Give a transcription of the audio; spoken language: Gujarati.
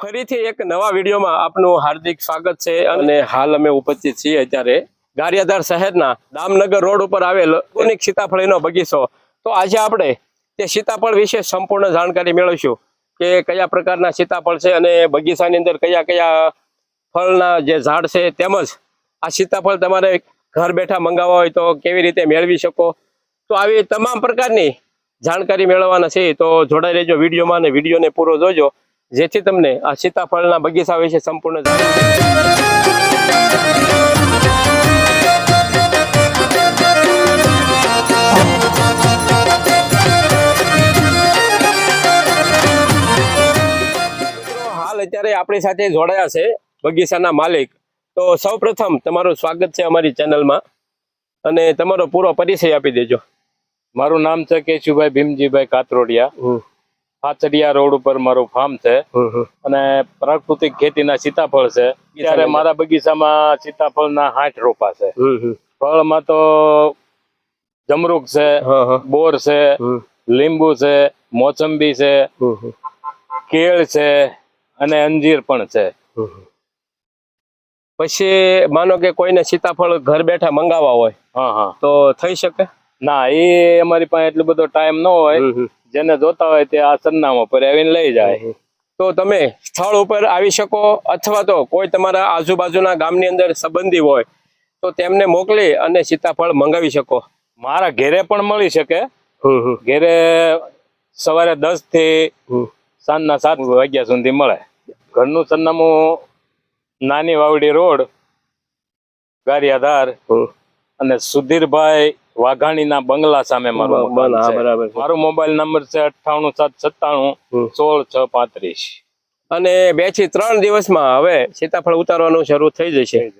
ફરીથી એક નવા વિડીયોમાં આપનું હાર્દિક સ્વાગત છે અને હાલ અમે ઉપસ્થિત છીએ અત્યારે ગારિયાધાર શહેરના દામનગર રોડ ઉપર આવેલ ઓર્ગેનિક સીતાફળીનો બગીચો. તો આજે આપણે તે સીતાફળ વિશે સંપૂર્ણ જાણકારી મેળવીશું કે કયા પ્રકારના સીતાફળ છે અને બગીચાની અંદર કયા કયા ફળના જે ઝાડ છે તેમજ આ સીતાફળ તમારે ઘર બેઠા મંગાવવા હોય તો કેવી રીતે મેળવી શકો? તો આવી તમામ પ્રકારની જાણકારી મેળવવાના છે. તો જોડાઈ રહેજો વિડીયોમાં અને વિડીયોને પૂરો જોજો. જેથી તમને આ સીતાફળના બગીચા વિશે સંપૂર્ણ હાલ અત્યારે આપણી સાથે જોડાયા છે બગીચાના માલિક. તો સૌ પ્રથમ તમારું સ્વાગત છે અમારી ચેનલમાં. અને તમારો પૂરો પરિચય આપી દેજો. મારું નામ છે કેશુભાઈ ભીમજીભાઈ કાતરોડિયા. ફાચડિયા રોડ ઉપર મારું ફાર્મ છે. અને પ્રાકૃતિક ખેતીના સીતાફળ છે. ત્યારે મારા બગીચામાં સીતાફળના હાઠ રોપા છે. ફળમાં તો જમરૂક છે બોર છે લીંબુ છે મોસંબી છે કેળ છે અને અંજીર પણ છે. પછી માનો કે કોઈને સીતાફળ ઘર બેઠા મંગાવવા હોય હા હા. તો થઈ શકે? ના એ અમારી પાસે એટલો બધો ટાઈમ ન હોય. જેને જોતા હોય તે આ સરનામા પર આવીને લઈ જાય. તો તમે સ્થળ ઉપર આવી શકો અથવા તો કોઈ તમારા આજુબાજુના ગામની અંદર સંબંધી હોય તો તેમને મોકલી અને સીતાફળ મંગાવી શકો. મારા ઘેરે પણ મળી શકે. ઘેરે સવારે દસથી સાંજના સાત વાગ્યા સુધી મળે. ઘરનું સરનામું નાની વાવડી રોડ ગારિયાધાર અને સુધીરભાઈ વાઘાણીના બંગલા સામે મારું. બરાબર મારો મોબાઈલ નંબર છે અઠ્ઠાણું સાત સત્તાણું સોળ છ પાંત્રીસ. અને બેથી ત્રણ દિવસમાં હવે સીતાફળ ઉતારવાનું શરૂ થઈ જશે.